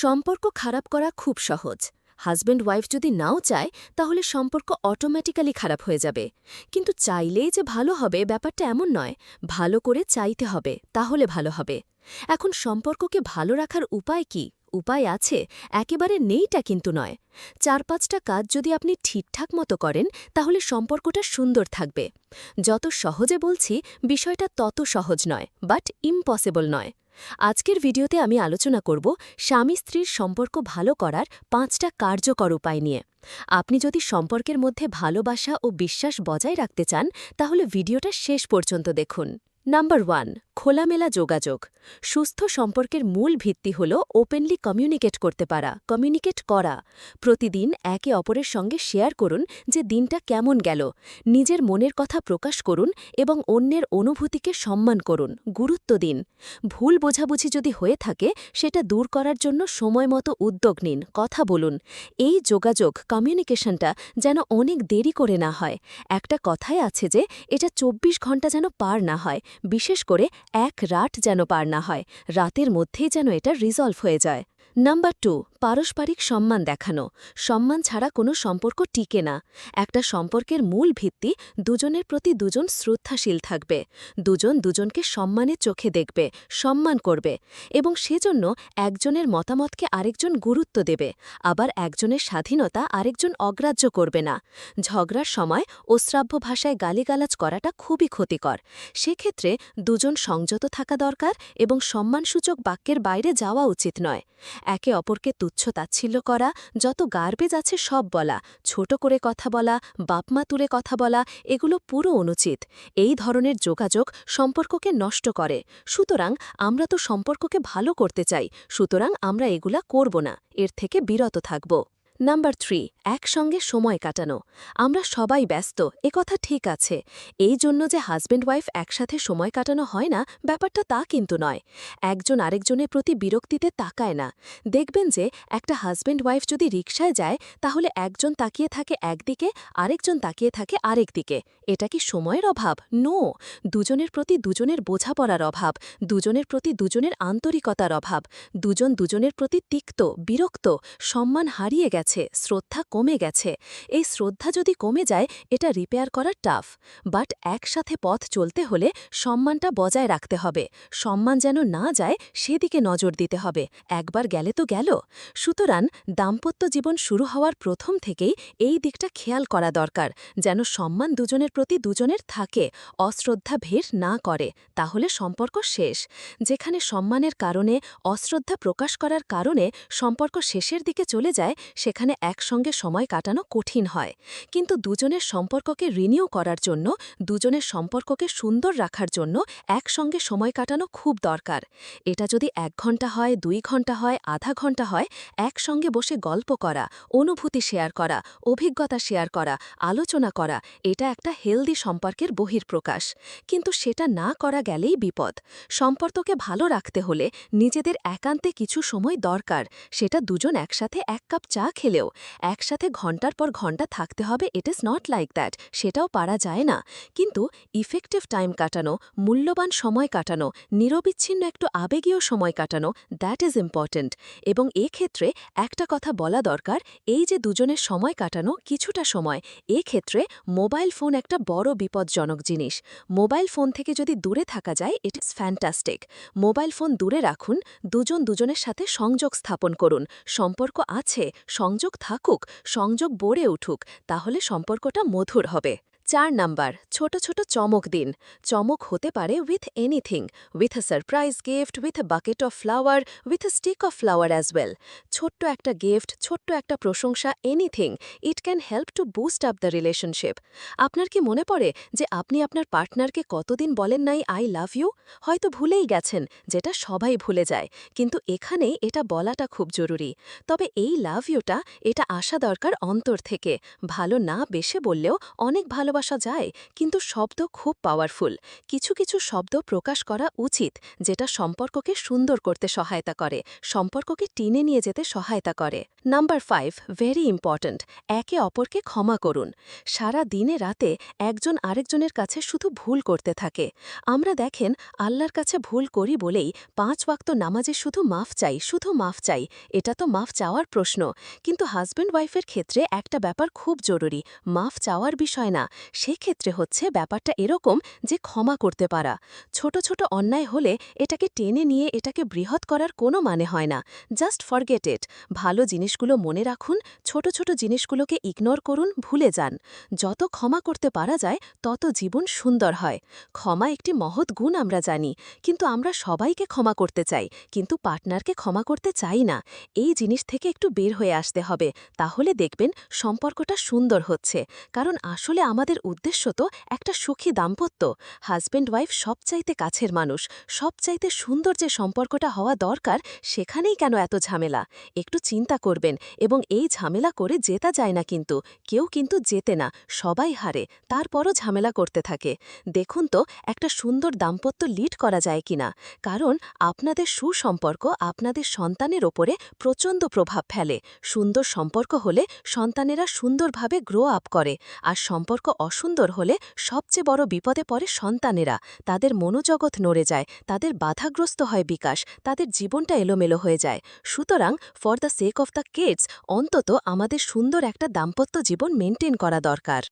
সম্পর্ক খারাপ করা খুব সহজ। হাজব্যান্ড ওয়াইফ যদি নাও চায়, তাহলে সম্পর্ক অটোমেটিক্যালি খারাপ হয়ে যাবে। কিন্তু চাইলেই যে ভালো হবে ব্যাপারটা এমন নয়। ভালো করে চাইতে হবে, তাহলে ভালো হবে। এখন সম্পর্ককে ভালো রাখার উপায় কি? উপায় আছে, একেবারে নেইটা কিন্তু নয়। চার পাঁচটা কাজ যদি আপনি ঠিকঠাক মতো করেন, তাহলে সম্পর্কটা সুন্দর থাকবে। যত সহজে বলছি, বিষয়টা তত সহজ নয়, বাট ইম্পসিবল নয়। আজকের ভিডিওতে আমি আলোচনা করব স্বামী স্ত্রীর সম্পর্ক ভালো করার পাঁচটা কার্যকর উপায় নিয়ে। আপনি যদি সম্পর্কের মধ্যে ভালোবাসা ও বিশ্বাস বজায় রাখতে চান, তাহলে ভিডিওটা শেষ পর্যন্ত দেখুন। নাম্বার ওয়ান খোলামেলা যোগাযোগ। সুস্থ সম্পর্কের মূল ভিত্তি হল ওপেনলি কমিউনিকেট করতে পারা কমিউনিকেট করা। প্রতিদিন একে অপরের সঙ্গে শেয়ার করুন যে দিনটা কেমন গেল, নিজের মনের কথা প্রকাশ করুন এবং অন্যের অনুভূতিকে সম্মান করুন, গুরুত্ব দিন। ভুল বোঝাবুঝি যদি হয়ে থাকে, সেটা দূর করার জন্য সময় মতো উদ্যোগ নিন, কথা বলুন। এই যোগাযোগ কমিউনিকেশনটা যেন অনেক দেরি করে না হয়। একটা কথাই আছে যে, এটা ২৪ ঘণ্টা যেন পার না হয়, বিশেষ করে এক রাত যেন পার না হয় রাতের মধ্যেই যেন এটা রিজলভ হয়ে যায়। নাম্বার টু, পারস্পরিক সম্মান দেখানো। সম্মান ছাড়া কোনো সম্পর্ক টিকে না। একটা সম্পর্কের মূল ভিত্তি দুজনের প্রতি দুজন শ্রদ্ধাশীল থাকবে। দুজন দুজনকে সম্মানের চোখে দেখবে, সম্মান করবে এবং সেজন্য একজনের মতামতকে আরেকজন গুরুত্ব দেবে। আবার একজনের স্বাধীনতা আরেকজন অগ্রাহ্য করবে না। ঝগড়ার সময় অশ্রাব্য ভাষায় গালিগালাজ করাটা খুবই ক্ষতিকর। সেক্ষেত্রে দুজন সংযত থাকা দরকার এবং সম্মানসূচক বাক্যের বাইরে যাওয়া উচিত নয়। একে অপরকে তুচ্ছ তাচ্ছিল্য করা, যত গার্বেজ আছে সব বলা, ছোট করে কথা বলা, বাপমা তুলে কথা বলা, এগুলো পুরো অনুচিত। এই ধরনের যোগাযোগ সম্পর্ককে নষ্ট করে। সুতরাং আমরা তো সম্পর্ককে ভালো করতে চাই, সুতরাং আমরা এগুলা করব না, এর থেকে বিরত থাকব। নাম্বার থ্রি একসঙ্গে সময় কাটানো। আমরা সবাই ব্যস্ত, এ কথা ঠিক আছে। এই জন্য যে হাজব্যান্ড ওয়াইফ একসাথে সময় কাটানো হয় না, ব্যাপারটা তা কিন্তু নয়। একজন আরেকজনের প্রতি বিরক্তিতে তাকায় না। দেখবেন যে একটা হাজব্যান্ড ওয়াইফ যদি রিকশায় যায়, তাহলে একজন তাকিয়ে থাকে একদিকে, আরেকজন তাকিয়ে থাকে আরেক দিকে এটা কি সময়ের অভাব? নো! দুজনের প্রতি দুজনের বোঝাপড়ার অভাব, দুজনের প্রতি দুজনের আন্তরিকতার অভাব, দুজন দুজনের প্রতি তিক্ত, বিরক্ত, সম্মান হারিয়ে গেছে, শ্রদ্ধা কমে গেছে। এই শ্রদ্ধা যদি কমে যায়, এটা রিপেয়ার করা টাফ বাট একসাথে পথ চলতে হলে সম্মানটা বজায় রাখতে হবে। সম্মান যেন না যায়, সেদিকে নজর দিতে হবে। একবার গেলে তো গেল। সুতরাং দাম্পত্য জীবন শুরু হওয়ার প্রথম থেকেই এই দিকটা খেয়াল করা দরকার। যেন সম্মান দুজনের প্রতি দুজনের থাকে, অশ্রদ্ধা ভের না করে, তাহলে সম্পর্ক শেষ। যেখানে সম্মানের কারণে, অশ্রদ্ধা প্রকাশ করার কারণে সম্পর্ক শেষের দিকে চলে যায়, সেখানে একসঙ্গে সময় কাটানো কঠিন হয়। কিন্তু দুজনের সম্পর্ককে রিনিউ করার জন্য, দুজনের সম্পর্ককে সুন্দর রাখার জন্য একসঙ্গে সময় কাটানো খুব দরকার। এটা যদি এক ঘণ্টা হয়, দুই ঘণ্টা হয়, আধা ঘণ্টা হয়, একসঙ্গে বসে গল্প করা, অনুভূতি শেয়ার করা, অভিজ্ঞতা শেয়ার করা, আলোচনা করা, এটা একটা হেলদি সম্পর্কের বহির্প্রকাশ কিন্তু সেটা না করা গেলেই বিপদ। সম্পর্ককে ভালো রাখতে হলে নিজেদের একান্তে কিছু সময় দরকার। সেটা দুজন একসাথে এক কাপ চা খেলেও, একসাথে ঘণ্টার পর ঘণ্টা থাকতে হবে it is not like that সেটাও পারা যায় না। কিন্তু ইফেক্টিভ টাইম কাটানো, মূল্যবান সময় কাটানো, নিরবিচ্ছিন্ন একটু আবেগীয় সময় কাটানো দ্যাট ইজ ইম্পর্ট্যান্ট এবং এক্ষেত্রে একটা কথা বলা দরকার, এই যে দুজনের সময় কাটানো, কিছুটা সময়, এক্ষেত্রে মোবাইল ফোন একটা বড় বিপজ্জনক জিনিস। মোবাইল ফোন থেকে যদি দূরে থাকা যায় it is fantastic mobile phone দূরে রাখুন, দুজন দুজনের সাথে সংযোগ স্থাপন করুন, সম্পর্ক আছে, সংযোগ থাকুক সংযোগ গড়ে উঠুক তাহলে সম্পর্কটা মধুর হবে। চার নাম্বার, ছোট ছোট চমক দিন। চমক হতে পারে with anything with a surprise gift with a bucket of flower with a stick of flower as well ছোট্ট একটা গিফট ছোট্ট একটা প্রশংসা anything it can help to boost up the relationship আপনার কি মনে পড়ে যে আপনি আপনার পার্টনারকে কতদিন বলেন নাই আই লাভ ইউ হয়তো ভুলেই গেছেন, যেটা সবাই ভুলে যায়। কিন্তু এখানে এটা বলাটা খুব জরুরি। তবে এই লাভ ইউটা এটা আসা দরকার অন্তর থেকে। ভালো না বেশে বললেও অনেক ভালো ভালোবাসা যায়, কিন্তু শব্দ খুব পাওয়ারফুল কিছু কিছু শব্দ প্রকাশ করা উচিত, যেটা সম্পর্ককে সুন্দর করতে সহায়তা করে, সম্পর্ককে টেনে নিয়ে যেতে সহায়তা করে। নাম্বার ফাইভ ভেরি ইম্পর্ট্যান্ট একে অপরকে ক্ষমা করুন। সারা দিনে রাতে একজন আরেকজনের কাছে শুধু ভুল করতে থাকে। আমরা দেখেন, আল্লাহর কাছে ভুল করি বলেই পাঁচ ওয়াক্ত নামাজে শুধু মাফ চাই, শুধু মাফ চাই, এটা তো মাফ চাওয়ার প্রশ্ন। কিন্তু হাজব্যান্ড ওয়াইফের ক্ষেত্রে একটা ব্যাপার খুব জরুরি, মাফ চাওয়ার বিষয় না সেক্ষেত্রে হচ্ছে ব্যাপারটা এরকম যে ক্ষমা করতে পারা। ছোট ছোট অন্যায় হলে এটাকে টেনে নিয়ে এটাকে বৃহৎ করার কোনো মানে হয় না। Just forget it. ভালো জিনিসগুলো মনে রাখুন, ছোট ছোট জিনিসগুলোকে ইগনোর করুন, ভুলে যান। যত ক্ষমা করতে পারা যায়, তত জীবন সুন্দর হয়। ক্ষমা একটি মহৎ গুণ আমরা জানি, কিন্তু আমরা সবাইকে ক্ষমা করতে চাই, কিন্তু পার্টনারকে ক্ষমা করতে চাই না। এই জিনিস থেকে একটু বের হয়ে আসতে হবে, তাহলে দেখবেন সম্পর্কটা সুন্দর হচ্ছে। কারণ আসলে আমাদের উদ্দেশ্য তো একটা সুখী দাম্পত্য। হাজব্যান্ড ওয়াইফ সবচাইতে কাছের মানুষ। সবচাইতে সুন্দর যে সম্পর্কটা হওয়া দরকার, সেখানেই কেন এত ঝামেলা? একটু চিন্তা করবেন এবং এই ঝামেলা করে জেতা যায় না কিন্তু। কেউ কিন্তু জেতে না, সবাই হারে, তারপরও ঝামেলা করতে থাকে। দেখুন তো, একটা সুন্দর দাম্পত্য লিড করা যায় কিনা। কারণ আপনাদের সুসম্পর্ক আপনাদের সন্তানের ওপরে প্রচণ্ড প্রভাব ফেলে। সুন্দর সম্পর্ক হলে সন্তানেরা সুন্দরভাবে গ্রো আপ করে। আর সম্পর্ক অসুন্দর হলে সবচেয়ে বড় বিপদে পড়ে সন্তানেরা। তাদের মনোজগৎ নড়ে যায়, তাদের বাধাগ্রস্ত হয় বিকাশ, তাদের জীবনটা এলোমেলো হয়ে যায়। সুতরাং for the sake of the kids অন্তত আমাদের সুন্দর একটা দাম্পত্য জীবন মেনটেন করা দরকার।